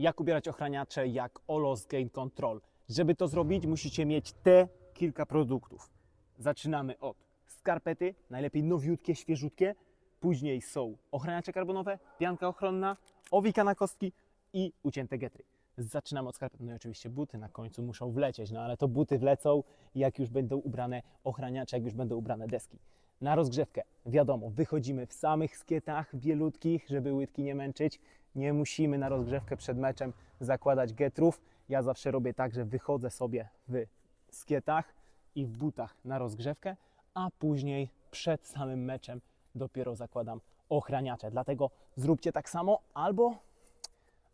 jak ubierać ochraniacze, jak Olos Gain Control. Żeby to zrobić, musicie mieć te kilka produktów. Zaczynamy od skarpety, najlepiej nowiutkie, świeżutkie. Później są ochraniacze karbonowe, pianka ochronna, owika na kostki i ucięte getry. Zaczynamy od skarpet, no i oczywiście buty na końcu muszą wlecieć, no ale to buty wlecą, jak już będą ubrane ochraniacze, jak już będą ubrane deski. Na rozgrzewkę, wiadomo, wychodzimy w samych skietach bielutkich, żeby łydki nie męczyć. Nie musimy na rozgrzewkę przed meczem zakładać getrów. Ja zawsze robię tak, że wychodzę sobie w skietach i w butach na rozgrzewkę, a później przed samym meczem dopiero zakładam ochraniacze. Dlatego zróbcie tak samo albo,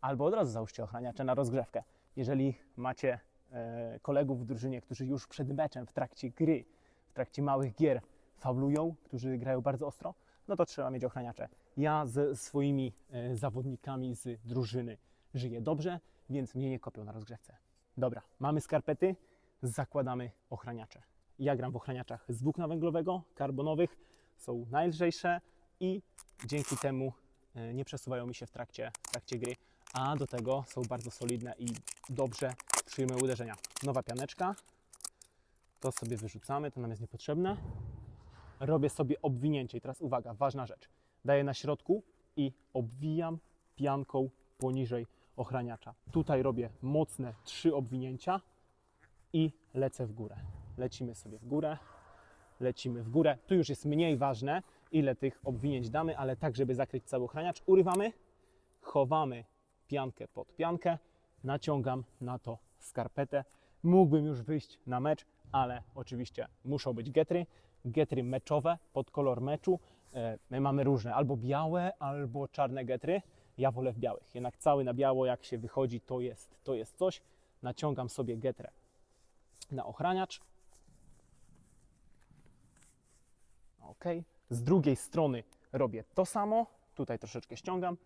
albo od razu załóżcie ochraniacze na rozgrzewkę. Jeżeli macie e, kolegów w drużynie, którzy już przed meczem, w trakcie gry, w trakcie małych gier faulują, którzy grają bardzo ostro, no to trzeba mieć ochraniacze. Ja ze swoimi e, zawodnikami z drużyny żyję dobrze, więc mnie nie kopią na rozgrzewce. Dobra, mamy skarpety, zakładamy ochraniacze. Ja gram w ochraniaczach z włókna węglowego, karbonowych, są najlżejsze i dzięki temu nie przesuwają mi się w trakcie, w trakcie gry, a do tego są bardzo solidne i dobrze przyjmują uderzenia. Nowa pianeczka, to sobie wyrzucamy, to nam jest niepotrzebne. Robię sobie obwinięcie i teraz uwaga, ważna rzecz. Daję na środku i obwijam pianką poniżej ochraniacza. Tutaj robię mocne trzy obwinięcia i lecę w górę. Lecimy sobie w górę, lecimy w górę. Tu już jest mniej ważne, ile tych obwinięć damy, ale tak, żeby zakryć cały ochraniacz. Urywamy, chowamy piankę pod piankę, naciągam na to skarpetę. Mógłbym już wyjść na mecz, ale oczywiście muszą być getry. Getry meczowe pod kolor meczu. E, My mamy różne, albo białe, albo czarne getry. Ja wolę w białych. Jednak cały na biało, jak się wychodzi, to jest, to jest coś. Naciągam sobie getrę na ochraniacz. Ok. Z drugiej strony robię to samo. Tutaj troszeczkę ściągam.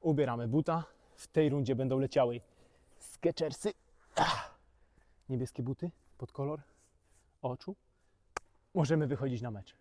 Ubieramy buta. W tej rundzie będą leciały Skechersy. Ach. Niebieskie buty pod kolor oczu. Możemy wychodzić na mecz.